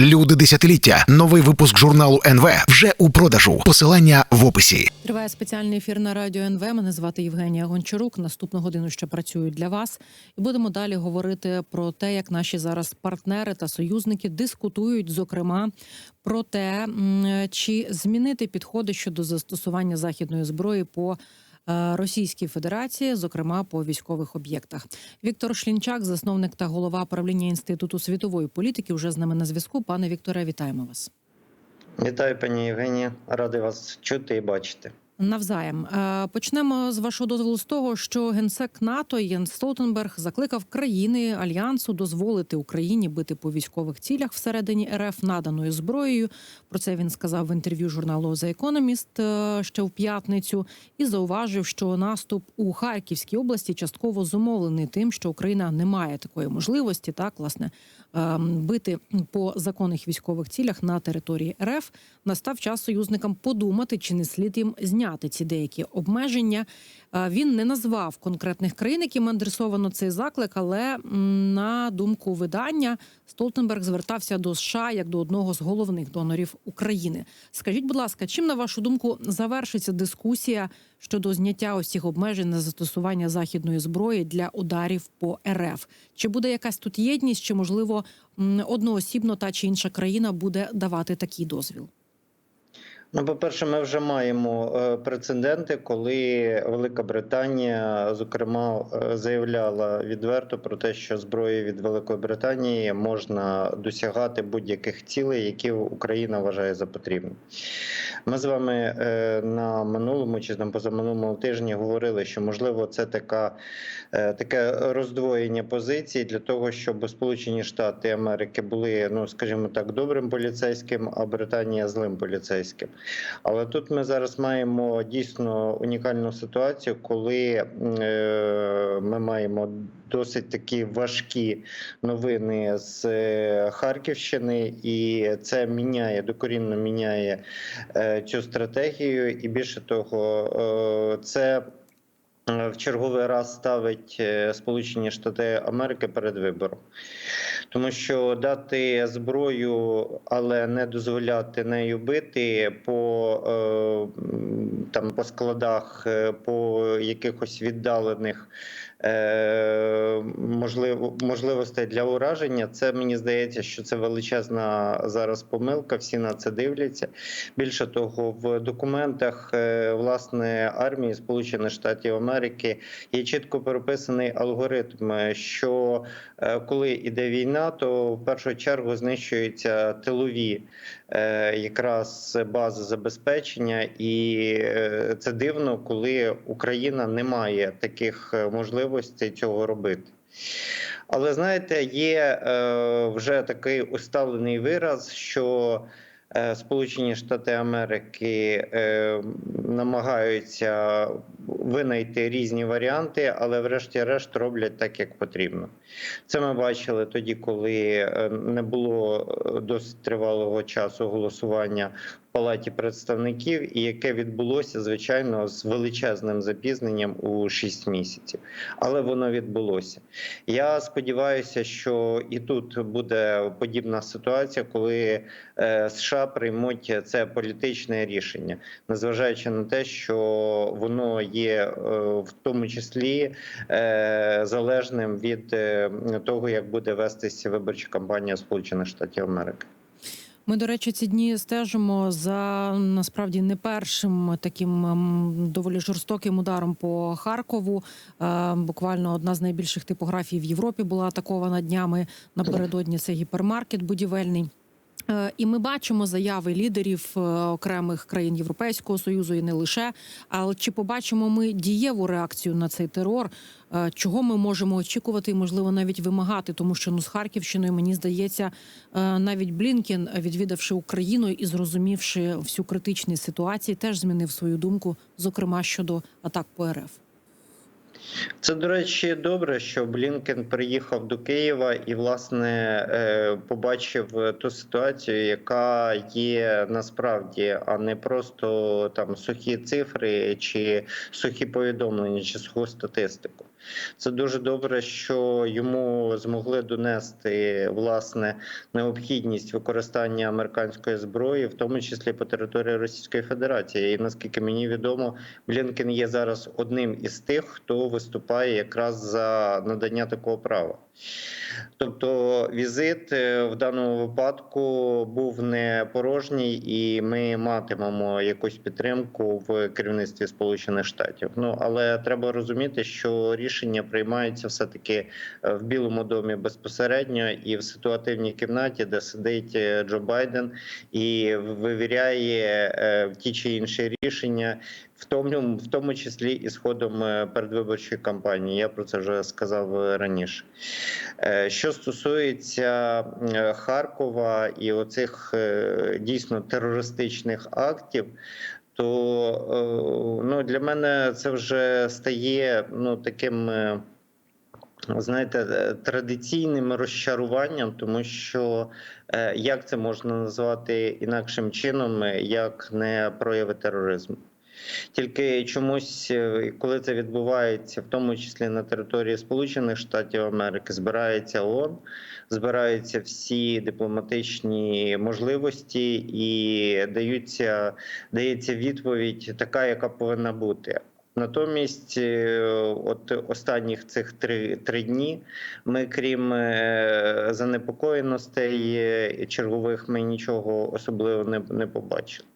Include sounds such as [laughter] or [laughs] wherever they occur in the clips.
Люди десятиліття. Новий випуск журналу НВ вже у продажу. Посилання в описі. Триває спеціальний ефір на радіо НВ. Мене звати Євгенія Гончарук. Наступну годину ще працюють для вас, і будемо далі говорити про те, як наші зараз партнери та союзники дискутують, зокрема, про те, чи змінити підходи щодо застосування західної зброї по Російській Федерації, зокрема по військових об'єктах. Віктор Шлінчак, засновник та голова правління інституту світової політики, вже з нами на зв'язку. Пане Вікторе, вітаємо вас. Вітаю, пані Євгенія. Радий вас чути і бачити. Навзаєм Е, почнемо з вашого дозволу з того, що генсек НАТО Єнс Столтенберг закликав країни альянсу дозволити Україні бити по військових цілях всередині РФ наданою зброєю. Про це він сказав в інтерв'ю журналу The Economist е, ще в п'ятницю і зауважив, що наступ у Харківській області частково зумовлений тим, що Україна не має такої можливості, так власне е, бити по законних військових цілях на території РФ. Настав час союзникам подумати, чи не слід їм зняти ці деякі обмеження. Е, Він не назвав конкретних країн, яким адресовано цей заклик, але на думку видання Столтенберг звертався до США як до одного з головних донорів України. Скажіть, будь ласка, чим на вашу думку завершиться дискусія щодо зняття цих обмежень на застосування західної зброї для ударів по РФ? Чи буде якась тут єдність, чи можливо одноосібно та чи інша країна буде давати такий дозвіл? Ну, по-перше, ми вже маємо е, прецеденти, коли Велика Британія, зокрема, е, заявляла відверто про те, що зброї від Великої Британії можна досягати будь-яких цілей, які Україна вважає за потрібне. Ми з вами е, на минулому чи там позаминулому тижні говорили, що можливо це така е, таке роздвоєння позицій для того, щоб Сполучені Штати Америки були, ну скажімо так, добрим поліцейським, а Британія злим поліцейським. Але тут ми зараз маємо дійсно унікальну ситуацію, коли е, ми маємо досить такі важкі новини з Харківщини, і це міняє докорінно міняє цю стратегію, і більше того, е, це. е, В черговий раз ставить е, Сполучені Штати Америки перед вибором, тому що дати зброю, але не дозволяти нею бити по там по складах, по якихось віддалених можливо, можливостей для ураження. Це мені здається, що це величезна зараз помилка. Всі на це дивляться. Більше того, в документах е, власне армії Сполучених Штатів Америки є чітко прописаний алгоритм, е, що е, коли йде війна, то в першу чергу знищуються тилові е, якраз бази забезпечення, і е, це дивно, коли Україна не має таких е, можливостей цього робити. Але знаєте, є е, вже такий усталений вираз, що е, Сполучені Штати Америки е, намагаються винайти різні варіанти, але врешті-решт роблять так, як потрібно. Це ми бачили тоді, коли е, не було е, досить тривалого часу голосування Палаті представників, і яке відбулося звичайно з величезним запізненням у 6 місяців. Але воно відбулося. Я сподіваюся, що і тут буде подібна ситуація, коли е, США приймуть це політичне рішення, незважаючи на те, що воно є е, в тому числі е, залежним від того, як буде вестися виборча кампанія Сполучених Штатів Америки. Ми, до речі, ці дні стежимо за насправді не першим таким ем, доволі жорстоким ударом по Харкову. Е, Буквально одна з найбільших типографій в Європі була атакована днями напередодні. Це гіпермаркет будівельний. Е, І ми бачимо заяви лідерів е, окремих країн Європейського союзу і не лише. Але чи побачимо ми дієву реакцію на цей терор? Е, Чого ми можемо очікувати і можливо навіть вимагати? Тому що ну з Харківщиною мені здається, навіть Блінкен, відвідавши Україну і зрозумівши всю критичність ситуації, теж змінив свою думку, зокрема щодо атак по РФ. Це, до речі, добре, що Блінкен приїхав до Києва і, власне, е, побачив ту ситуацію, яка є насправді, а не просто там сухі цифри чи сухі повідомлення, чи суху статистику. Це дуже добре, що йому змогли донести власне необхідність використання американської зброї, в тому числі по території Російської Федерації. І наскільки мені відомо, Блінкен є зараз одним із тих, хто виступає якраз за надання такого права. Тобто візит е, в даному випадку був не порожній, і ми матимемо якусь підтримку в керівництві Сполучених Штатів. Ну але треба розуміти, що рішення приймаються все таки в Білому домі безпосередньо і в ситуативній кімнаті, де сидить е, Джо Байден і вивіряє е, ті чи інші рішення. В тому, в тому числі і з ходом е, передвиборчої кампанії, я про це вже сказав е, раніше. Е, Що стосується Харкова і оцих дійсно терористичних актів, то ну, для мене це вже стає ну, таким. Знаєте, традиційним розчаруванням, тому що як це можна назвати інакшим чином, як не прояви тероризму. Тільки чомусь, е, коли це відбувається, в тому числі на території Сполучених Штатів Америки, збирається ООН, збираються всі дипломатичні можливості і даються, дається відповідь така, яка повинна бути. Натомість, е, от останніх цих три, три дні, ми, крім е, занепокоєностей чергових, ми нічого особливого не, не побачили.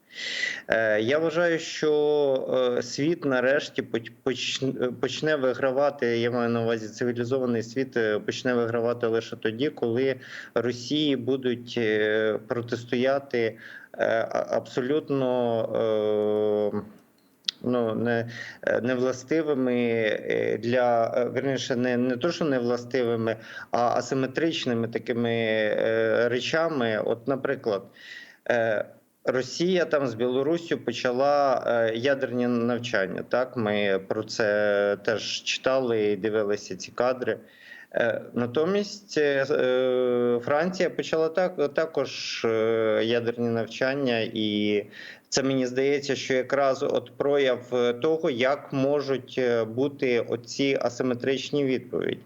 Е, Я вважаю, що е, світ нарешті поч- поч- почне вигравати. Я маю на увазі цивілізований світ е, почне вигравати лише тоді, коли Росії будуть протистояти абсолютно. Ну, не, невластивими для верніше, не, не то, що невластивими, а асиметричними такими речами. От, наприклад, Росія там з Білоруссю почала е, ядерні навчання. Так, ми про це теж читали і дивилися ці кадри. Е, Натомість е, Франція почала так, також ядерні навчання, і це мені здається, що якраз от прояв того, як можуть бути оці асиметричні відповіді.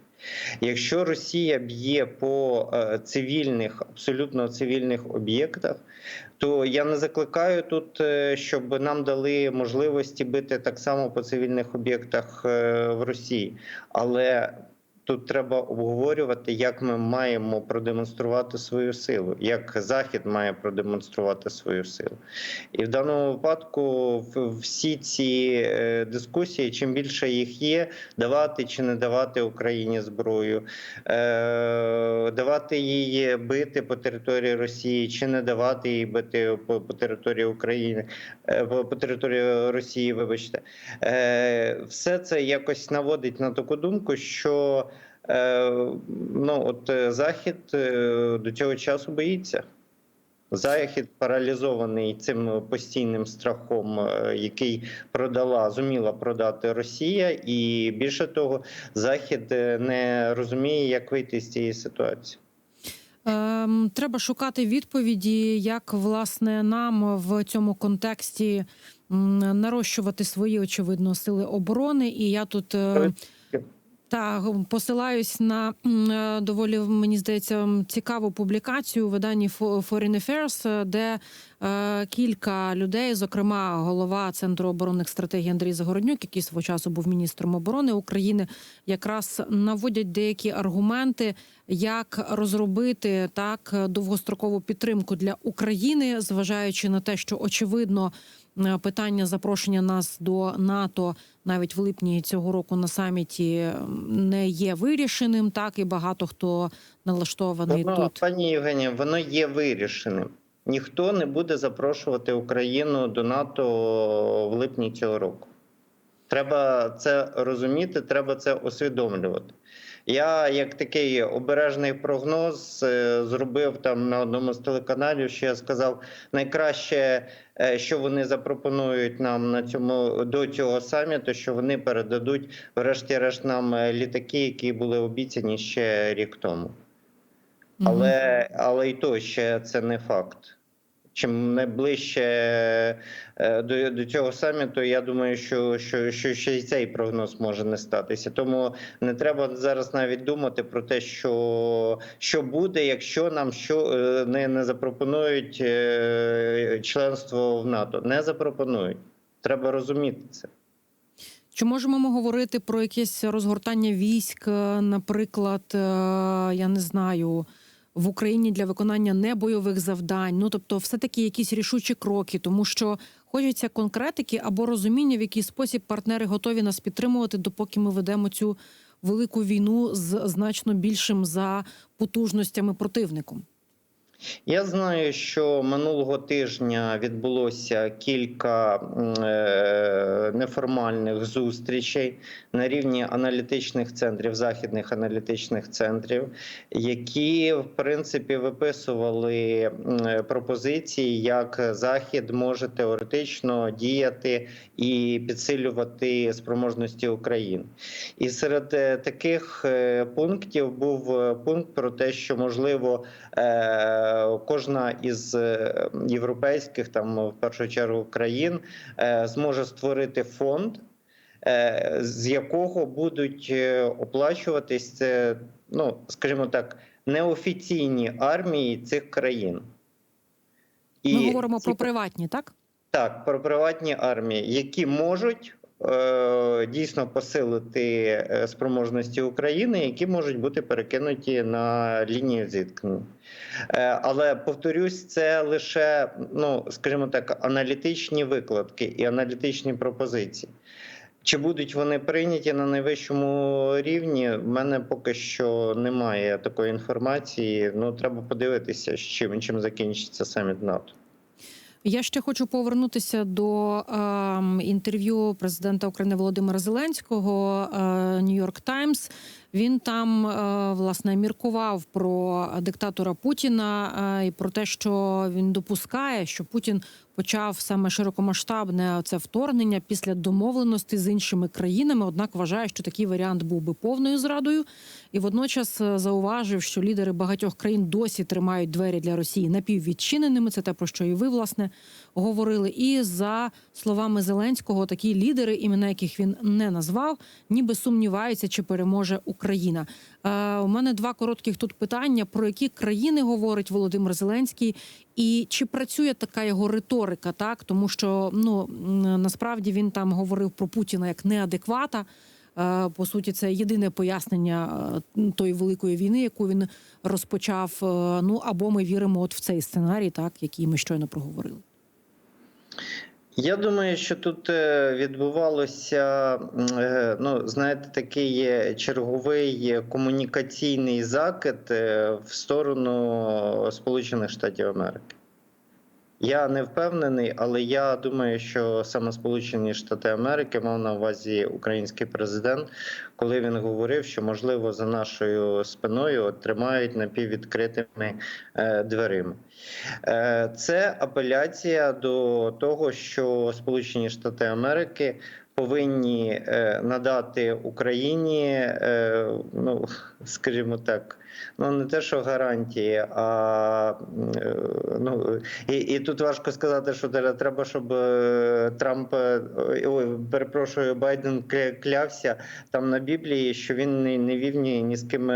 Якщо Росія б'є по цивільних, абсолютно цивільних об'єктах, то я не закликаю тут, е, щоб нам дали можливості бити так само по цивільних об'єктах е, в Росії, але тут треба обговорювати, як ми маємо продемонструвати свою силу, як Захід має продемонструвати свою силу. І в даному випадку всі ці е, дискусії, чим більше їх є, давати чи не давати Україні зброю, е, давати її бити по території Росії, чи не давати їй бити по, території України, е, по, території Росії, вибачте, все це якось наводить на таку думку, що ну, от е, Захід е, до цього часу боїться. Захід паралізований цим постійним страхом, е, який продала, зуміла продати Росія, і більше того, Захід е, не розуміє, як вийти з цієї ситуації. Ем, треба шукати відповіді, як власне нам в цьому контексті нарощувати свої очевидно сили оборони. І я тут. е, та посилаюсь на е, доволі мені здається цікаву публікацію у виданні Fo- Foreign Affairs, е, де е, кілька людей, зокрема голова центру оборонних стратегій Андрій Загороднюк, який свого часу був міністром оборони України, якраз наводять деякі аргументи, як розробити так довгострокову підтримку для України, зважаючи на те, що очевидно питання запрошення нас до НАТО навіть в липні цього року на саміті не є вирішеним. Так і багато хто налаштований Воно, тут. пані Євгенія, воно є вирішеним. Ніхто не буде запрошувати Україну до НАТО в липні цього року. Треба це розуміти, треба це усвідомлювати. Я, як такий обережний прогноз, е, зробив там на одному з телеканалів, що я сказав, найкраще, е, що вони запропонують нам на цьому до цього саміту, що вони передадуть, врешті-решт, нам е, літаки, які були обіцяні ще рік тому. Але, але і то ще це не факт. Чим найближче е, до, до цього саміту, я думаю, що, що, що ще й цей прогноз може не статися. Тому не треба зараз навіть думати про те, що, що буде, якщо нам що е, не, не запропонують е, членство в НАТО. Не запропонують. Треба розуміти це. Чи можемо ми говорити про якесь розгортання військ, наприклад, я не знаю, в Україні для виконання небойових завдань? Ну тобто, все таки якісь рішучі кроки, тому що хочеться конкретики або розуміння, в який спосіб партнери готові нас підтримувати, допоки ми ведемо цю велику війну з значно більшим за потужностями противником. Я знаю, що минулого тижня відбулося кілька е, неформальних зустрічей на рівні аналітичних центрів, західних аналітичних центрів, які в принципі виписували е, пропозиції, як Захід може теоретично діяти і підсилювати спроможності України. І серед е, таких пунктів був пункт про те, що можливо. Кожна із е, європейських, там в першу чергу країн, е, зможе створити фонд, е, з якого будуть оплачуватись ну скажімо так, неофіційні армії цих країн. І Ми говоримо ці про приватні, так? так, про приватні армії, які можуть дійсно посилити е, спроможності України, які можуть бути перекинуті на лінію зіткнення. Е, але повторюсь, це лише, ну скажімо так, аналітичні викладки і аналітичні пропозиції. Чи будуть вони прийняті на найвищому рівні? В мене поки що немає такої інформації. Ну треба подивитися, з чим чим закінчиться саміт НАТО. Я ще хочу повернутися до е, інтерв'ю президента України Володимира Зеленського Нью-Йорк Таймс. Він там е, власне міркував про диктатора Путіна е, і про те, що він допускає, що Путін почав саме широкомасштабне це вторгнення після домовленості з іншими країнами. Однак вважає, що такий варіант був би повною зрадою, і водночас е, зауважив, що лідери багатьох країн досі тримають двері для Росії напіввідчиненими. Це те про що і ви власне говорили. І за словами Зеленського, такі лідери, імена яких він не назвав, ніби сумніваються, чи переможе Україна. Е, у мене два коротких тут питання: про які країни говорить Володимир Зеленський, і чи працює така його риторика, так тому що ну насправді він там говорив про Путіна як неадеквата. Е, По суті, це єдине пояснення е, тої великої війни, яку він розпочав. Е, Ну або ми віримо от в цей сценарій, так який ми щойно проговорили. Я думаю, що тут відбувалося, ну знаєте, такий черговий комунікаційний закид в сторону Сполучених Штатів Америки. Я не впевнений, але я думаю, що саме Сполучені Штати Америки мав на увазі український президент, коли він говорив, що можливо за нашою спиною тримають напіввідкритими е, дверима. Е, Це апеляція до того, що Сполучені Штати Америки повинні е, надати Україні, е, ну [laughs] скажімо так, ну не те, що гарантії, а е, ну і, і тут важко сказати, що тре- треба, щоб Трамп ой, перепрошую, Байден кля- клявся там на Біблії, що він не, не вів ні, ні з ким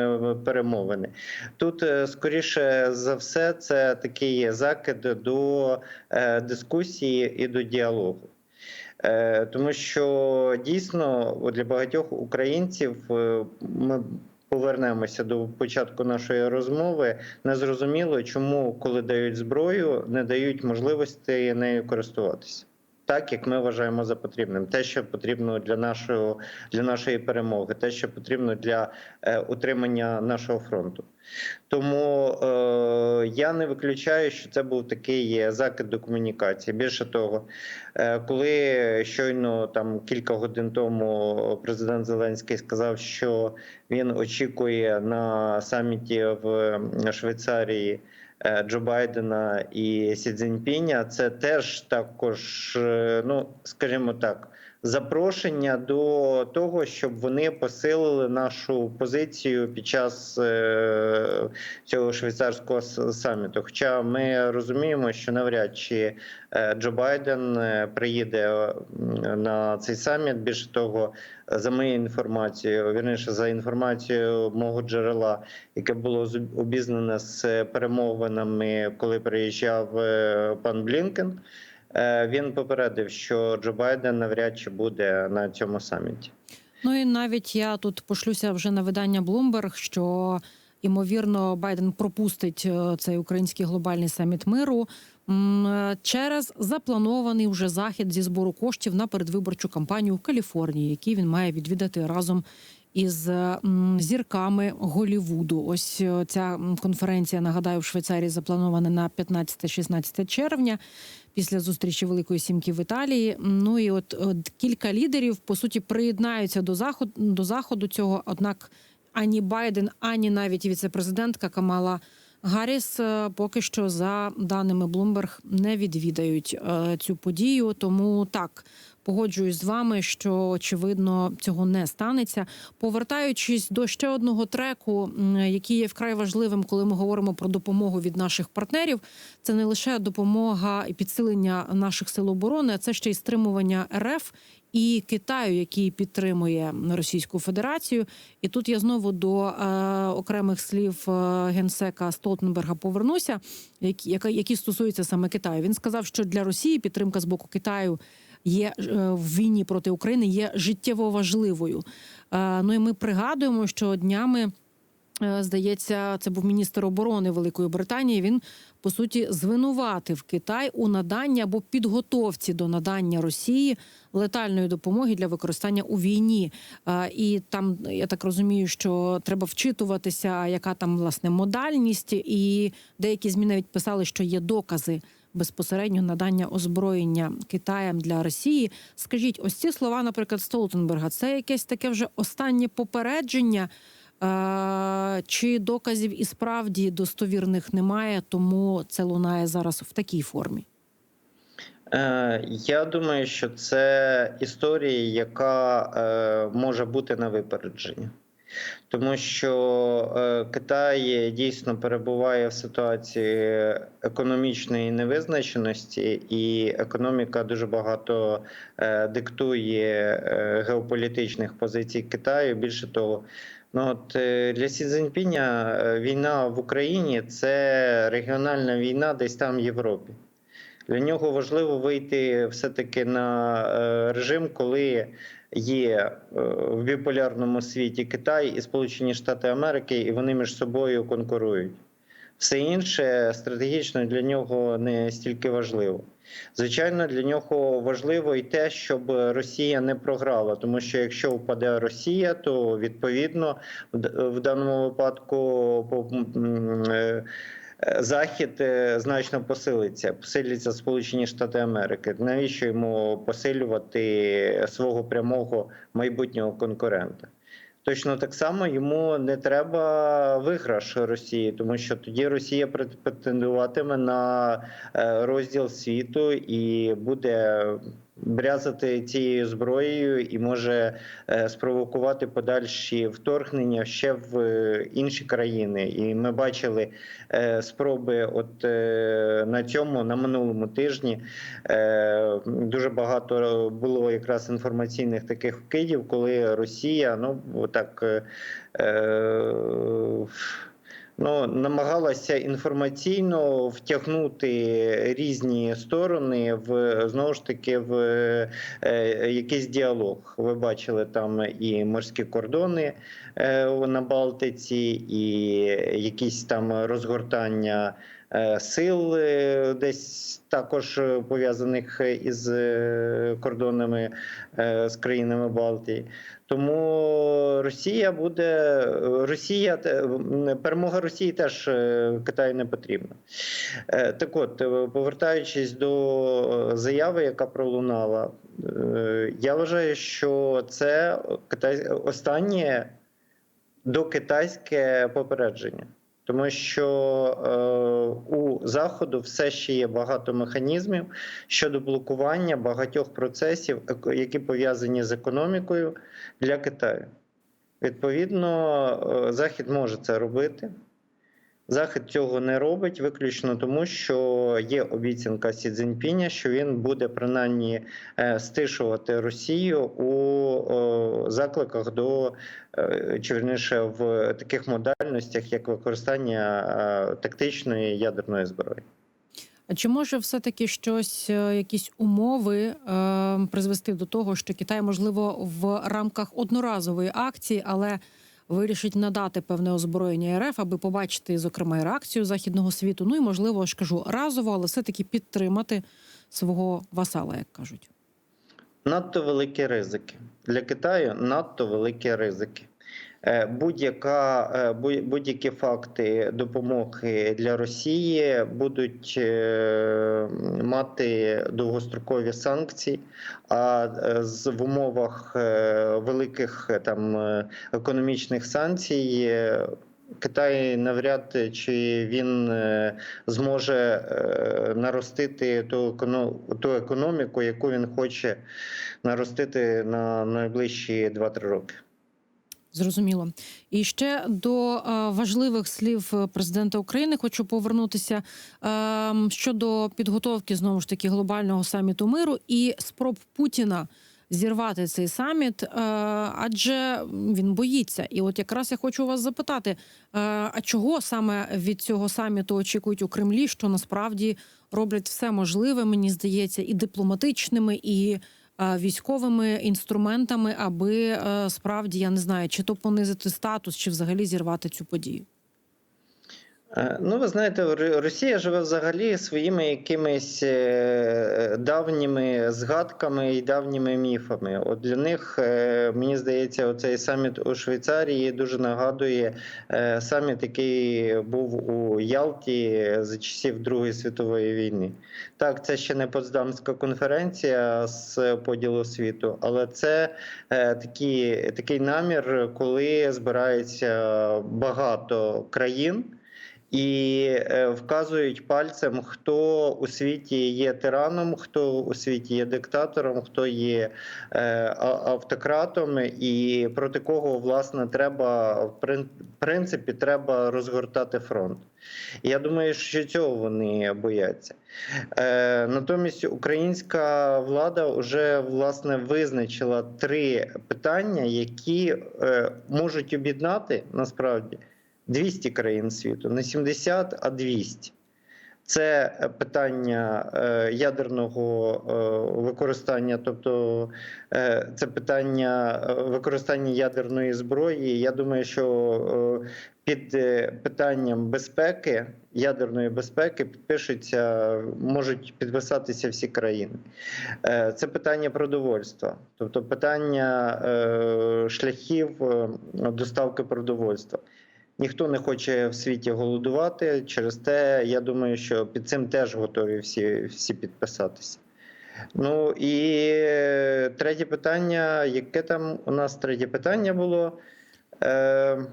перемовини. Тут скоріше за все, це такий закид до дискусії і до діалогу. Е, Тому що дійсно для багатьох українців е, ми повернемося до початку нашої розмови. Незрозуміло, чому, коли дають зброю, не дають можливості нею користуватися. Так, як ми вважаємо за потрібним, те, що потрібно для нашого для нашої перемоги, те, що потрібно для е, утримання нашого фронту. Тому е, я не виключаю, що це був такий закид до комунікації. Більше того, е, коли щойно там кілька годин тому президент Зеленський сказав, що він очікує на саміті в Швейцарії. Е, Джо Байдена і Сі Цзіньпіня, це теж також, е, ну скажімо так, запрошення до того, щоб вони посилили нашу позицію під час е, цього швейцарського саміту. Хоча ми розуміємо, що навряд чи е, Джо Байден е, приїде на цей саміт. Більше того, за моєю інформацією, вірніше за інформацією мого джерела, яке було обізнане з перемовинами, коли приїжджав пан Блінкен. Е, Він попередив, що Джо Байден навряд чи буде на цьому саміті. Ну і навіть я тут пошлюся вже на видання Bloomberg, що ймовірно Байден пропустить е, цей український глобальний саміт миру е, через запланований вже захід зі збору коштів на передвиборчу кампанію в Каліфорнії, який він має відвідати разом із зірками Голівуду. Ось ця конференція нагадаю в Швейцарії запланована на 15-16 червня. Після зустрічі Великої Сімки в Італії. Ну і от, от кілька лідерів по суті приєднаються до заходу до заходу цього. Однак ані Байден, ані навіть віцепрезидентка Камала Гарріс е, поки що, за даними Bloomberg, не відвідають е, цю подію. Тому так погоджуюсь з вами, що очевидно цього не станеться. Повертаючись до ще одного треку, який є вкрай важливим, коли ми говоримо про допомогу від наших партнерів. Це не лише допомога і підсилення наших сил оборони, а це ще й стримування РФ і Китаю, який підтримує Російську Федерацію. І тут я знову до е, окремих слів е, генсека Столтенберга повернуся, які, які стосуються саме Китаю. Він сказав, що для Росії підтримка з боку Китаю. Є е, в війні проти України є життєво важливою. Е, Ну і ми пригадуємо, що днями Е, Здається, це був міністр оборони Великої Британії. Він по суті звинуватив Китай у наданні або підготовці до надання Росії летальної допомоги для використання у війні. І там я так розумію, що треба вчитуватися, яка там власне модальність, і деякі змі навіть писали, що є докази. Безпосередньо надання озброєння Китаєм для Росії. Скажіть, ось ці слова, наприклад, Столтенберга, це якесь таке вже останнє попередження, Е, Чи доказів і справді достовірних немає, тому це лунає зараз в такій формі? Е, Я думаю, що це історія, яка е, може бути на випередження. Тому що е, Китай дійсно перебуває в ситуації економічної невизначеності, і економіка дуже багато е, диктує е, геополітичних позицій Китаю. Більше того, ну от для Сі Цзіньпіня війна в Україні це регіональна війна десь там в Європі. Для нього важливо вийти все-таки на режим, коли є е, в біполярному світі Китай і Сполучені Штати Америки, і вони між собою конкурують. Все інше стратегічно для нього не стільки важливо. Звичайно, для нього важливо і те, щоб Росія не програла, тому що якщо впаде Росія, то відповідно в даному випадку е, Захід е, значно посилиться, посиляться Сполучені Штати Америки. Навіщо йому посилювати свого прямого майбутнього конкурента? Точно так само йому не треба виграш Росії, тому що тоді Росія претендуватиме на е, розділ світу і буде брязати цією зброєю і може е, спровокувати подальші вторгнення ще в е, інші країни. І ми бачили е, спроби, от на цьому на минулому тижні дуже багато було якраз інформаційних таких вкидів, коли Росія, ну так. Ну, намагалася інформаційно втягнути різні сторони в знову ж таки в е, якийсь діалог. Ви бачили там і морські кордони е, на Балтиці, і якісь там розгортання е, сил е, десь також пов'язаних із е, кордонами з країнами Балтії. Тому Росія буде Росія те- перемога Росії теж е, Китаю не потрібна. Е, Так от, е, повертаючись до е, заяви, яка пролунала, е, я вважаю, що це останнє докитайське попередження. Тому що е, у заходу все ще є багато механізмів щодо блокування багатьох процесів, які пов'язані з економікою для Китаю. Відповідно, е, Захід може це робити. Захід цього не робить виключно тому, що є обіцянка Сі Цзіньпіня, що він буде принаймні е, стишувати Росію у закликах до е, чи вірніше в таких модальностях, як використання е, тактичної ядерної зброї. А чи може все-таки щось, е, якісь умови е, призвести до того, що Китай, можливо, в рамках одноразової акції, але вирішить надати певне озброєння РФ, аби побачити, зокрема, і реакцію західного світу? Ну і можливо, ж кажу разово, але все-таки підтримати свого васала, як кажуть. Надто великі ризики для Китаю. Надто великі ризики. Е, Будь-яка е, будь- будь-які факти допомоги для Росії будуть е, мати довгострокові санкції. А в умовах великих там економічних санкцій. Китай навряд чи він зможе наростити ту економіку, яку він хоче наростити на найближчі 2-3 роки. Зрозуміло. І ще до е, важливих слів президента України хочу повернутися е, щодо підготовки знову ж таки глобального саміту миру і спроб Путіна зірвати цей саміт, е, адже він боїться. І от якраз я хочу вас запитати: е, а чого саме від цього саміту очікують у Кремлі, що насправді роблять все можливе, мені здається, і дипломатичними, і е, військовими інструментами, аби е, справді я не знаю, чи то понизити статус, чи взагалі зірвати цю подію. Е, Ну, ви знаєте, Росія живе взагалі своїми якимись е, давніми згадками і давніми міфами. От для них, е, мені здається, оцей саміт у Швейцарії дуже нагадує саміт, який був у Ялті за часів Другої світової війни. Так, це ще не Потсдамська конференція з поділу світу, але це такі, такий намір, коли збирається багато країн і е, вказують пальцем, хто у світі є тираном, хто у світі є диктатором, хто є е, автократом, і проти кого власне треба в принципі треба розгортати фронт. Я думаю, що цього вони бояться. Е, натомість українська влада вже власне визначила три питання, які можуть об'єднати насправді 200 країн світу, не 70, а 200. Це е, питання е, ядерного е, використання, тобто е, це питання е, використання ядерної зброї. Я думаю, що е, під е, питанням безпеки, ядерної безпеки підпишуться, можуть підписатися всі країни. Е, Це питання продовольства, тобто питання е, шляхів е, доставки продовольства. Ніхто не хоче в світі голодувати. Через те, я думаю, що під цим теж готові всі, всі підписатися. Ну і е, третє питання. Яке там у нас третє питання було? Е,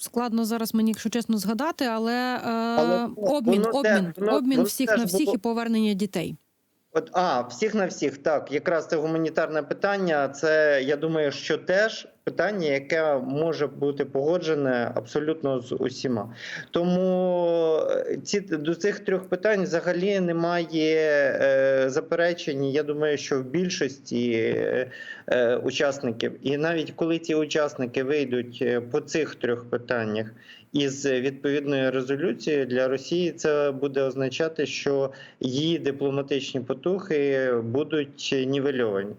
Складно зараз мені, якщо чесно, згадати, але, е, Але обмін, воно обмін, воно- обмін воно всіх на всіх було- і повернення дітей. А, всіх на всіх, так. Якраз це гуманітарне питання. Це я думаю, що теж питання, яке може бути погоджене абсолютно з усіма. Тому е, ці до цих трьох питань взагалі немає е, заперечень. Я думаю, що в більшості е, е, учасників, і навіть коли ці учасники вийдуть е, по цих трьох питаннях із відповідною резолюцією для Росії, це буде означати, що її дипломатичні потуги будуть нівельовані.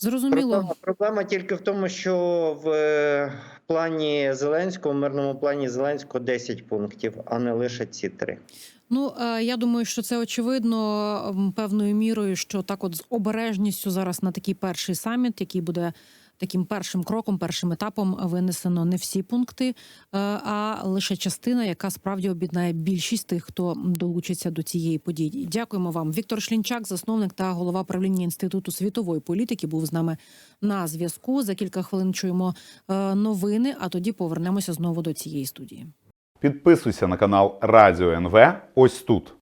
Зрозуміло. Проблема, проблема тільки в тому, що в е, плані Зеленського, в мирному плані Зеленського 10 пунктів, а не лише ці три. Ну е, я думаю, що це очевидно певною мірою, що так, от з обережністю зараз на такий перший саміт, який буде таким першим кроком, першим етапом винесено не всі пункти, е, а лише частина, яка справді об'єднає більшість тих, хто долучиться до цієї події. Дякуємо вам. Віктор Шлінчак, засновник та голова правління інституту світової політики, був з нами на зв'язку. За кілька хвилин чуємо е, новини, а тоді повернемося знову до цієї студії. Підписуйся на канал Радіо НВ ось тут.